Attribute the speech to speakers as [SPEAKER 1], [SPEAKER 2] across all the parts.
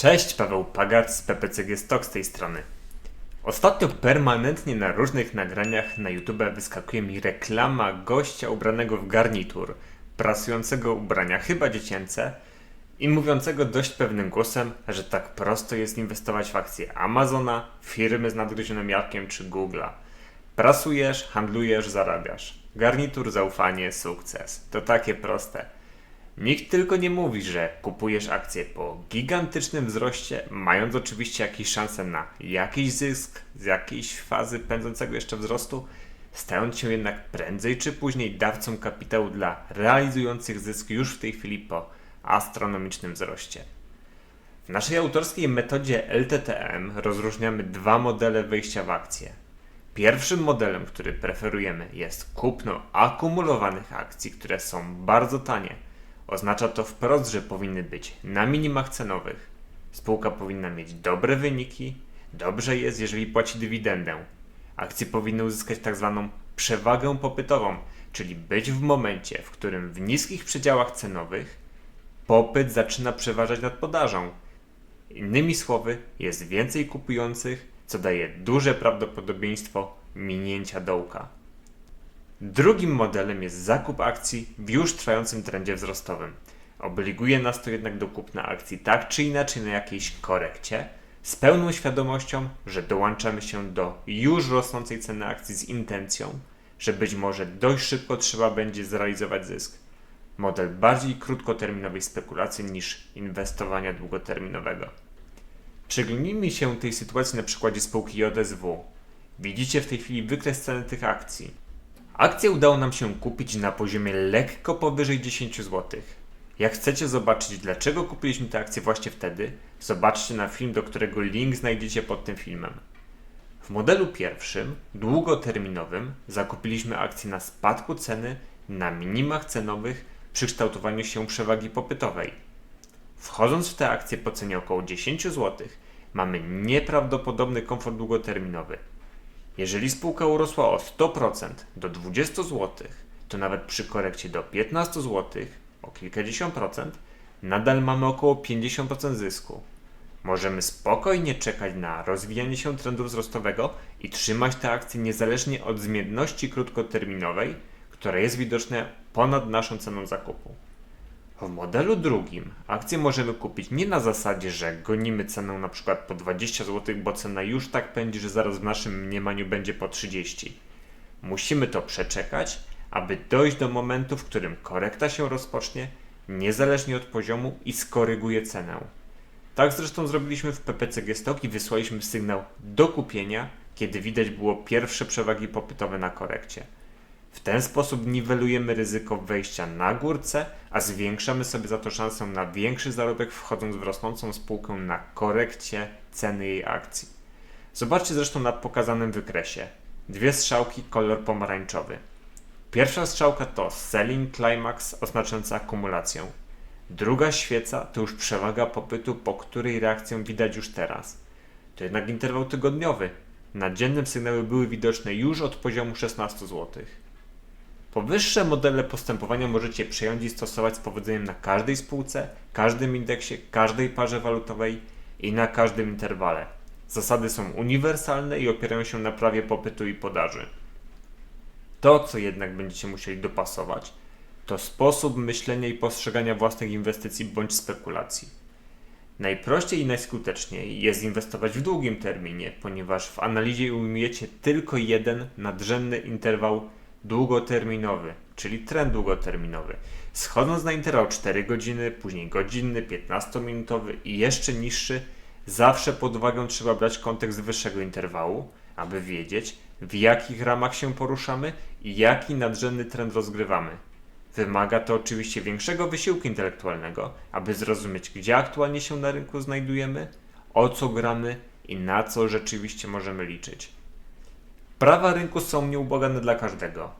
[SPEAKER 1] Cześć, Paweł Pagac z PPCG Stock z tej strony. Ostatnio permanentnie na różnych nagraniach na YouTube wyskakuje mi reklama gościa ubranego w garnitur, prasującego ubrania, chyba dziecięce, i mówiącego dość pewnym głosem, że tak prosto jest inwestować w akcje Amazona, firmy z nadgryzionym jabłkiem czy Google'a. Prasujesz, handlujesz, zarabiasz. Garnitur, zaufanie, sukces. To takie proste. Nikt tylko nie mówi, że kupujesz akcje po gigantycznym wzroście, mając oczywiście jakieś szanse na jakiś zysk z jakiejś fazy pędzącego jeszcze wzrostu, stając się jednak prędzej czy później dawcą kapitału dla realizujących zysk już w tej chwili po astronomicznym wzroście. W naszej autorskiej metodzie LTTM rozróżniamy dwa modele wejścia w akcje. Pierwszym modelem, który preferujemy, jest kupno akumulowanych akcji, które są bardzo tanie. Oznacza to wprost, że powinny być na minimach cenowych. Spółka powinna mieć dobre wyniki, dobrze jest, jeżeli płaci dywidendę. Akcje powinny uzyskać tak zwaną przewagę popytową, czyli być w momencie, w którym w niskich przedziałach cenowych popyt zaczyna przeważać nad podażą. Innymi słowy, jest więcej kupujących, co daje duże prawdopodobieństwo minięcia dołka. Drugim modelem jest zakup akcji w już trwającym trendzie wzrostowym. Obliguje nas to jednak do kupna akcji tak czy inaczej na jakiejś korekcie, z pełną świadomością, że dołączamy się do już rosnącej ceny akcji z intencją, że być może dość szybko trzeba będzie zrealizować zysk. Model bardziej krótkoterminowej spekulacji niż inwestowania długoterminowego. Przyglądnijmy się tej sytuacji na przykładzie spółki JSW. Widzicie w tej chwili wykres ceny tych akcji. Akcje udało nam się kupić na poziomie lekko powyżej 10 zł. Jak chcecie zobaczyć, dlaczego kupiliśmy te akcje właśnie wtedy, zobaczcie na film, do którego link znajdziecie pod tym filmem. W modelu pierwszym, długoterminowym, zakupiliśmy akcje na spadku ceny na minimach cenowych przy kształtowaniu się przewagi popytowej. Wchodząc w te akcje po cenie około 10 zł, mamy nieprawdopodobny komfort długoterminowy. Jeżeli spółka urosła o 100% do 20 zł, to nawet przy korekcie do 15 zł, o kilkadziesiąt procent, nadal mamy około 50% zysku. Możemy spokojnie czekać na rozwijanie się trendu wzrostowego i trzymać te akcje niezależnie od zmienności krótkoterminowej, która jest widoczna ponad naszą ceną zakupu. W modelu drugim akcje możemy kupić nie na zasadzie, że gonimy cenę na przykład po 20 zł, bo cena już tak pędzi, że zaraz w naszym mniemaniu będzie po 30. Musimy to przeczekać, aby dojść do momentu, w którym korekta się rozpocznie, niezależnie od poziomu i skoryguje cenę. Tak zresztą zrobiliśmy w PPCG Stock i wysłaliśmy sygnał do kupienia, kiedy widać było pierwsze przewagi popytowe na korekcie. W ten sposób niwelujemy ryzyko wejścia na górce, a zwiększamy sobie za to szansę na większy zarobek wchodząc w rosnącą spółkę na korekcie ceny jej akcji. Zobaczcie zresztą na pokazanym wykresie. Dwie strzałki, kolor pomarańczowy. Pierwsza strzałka to Selling Climax oznaczająca akumulację. Druga świeca to już przewaga popytu, po której reakcję widać już teraz. To jednak interwał tygodniowy. Na dziennym sygnały były widoczne już od poziomu 16 zł. Powyższe modele postępowania możecie przejąć i stosować z powodzeniem na każdej spółce, każdym indeksie, każdej parze walutowej i na każdym interwale. Zasady są uniwersalne i opierają się na prawie popytu i podaży. To, co jednak będziecie musieli dopasować, to sposób myślenia i postrzegania własnych inwestycji bądź spekulacji. Najprościej i najskuteczniej jest inwestować w długim terminie, ponieważ w analizie ujmujecie tylko jeden nadrzędny interwał długoterminowy, czyli trend długoterminowy. Schodząc na interwał 4 godziny, później godzinny, 15-minutowy i jeszcze niższy, zawsze pod uwagę trzeba brać kontekst wyższego interwału, aby wiedzieć, w jakich ramach się poruszamy i jaki nadrzędny trend rozgrywamy. Wymaga to oczywiście większego wysiłku intelektualnego, aby zrozumieć, gdzie aktualnie się na rynku znajdujemy, o co gramy i na co rzeczywiście możemy liczyć. Prawa rynku są nieubłagane dla każdego.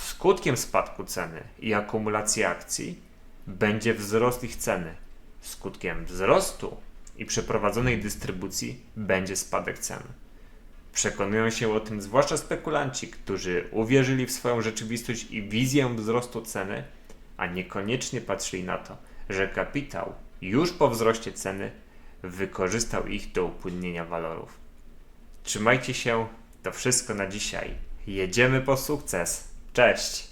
[SPEAKER 1] Skutkiem spadku ceny i akumulacji akcji będzie wzrost ich ceny. Skutkiem wzrostu i przeprowadzonej dystrybucji będzie spadek cen. Przekonują się o tym zwłaszcza spekulanci, którzy uwierzyli w swoją rzeczywistość i wizję wzrostu ceny, a niekoniecznie patrzyli na to, że kapitał już po wzroście ceny wykorzystał ich do upłynnienia walorów. Trzymajcie się, to wszystko na dzisiaj. Jedziemy po sukces. Cześć!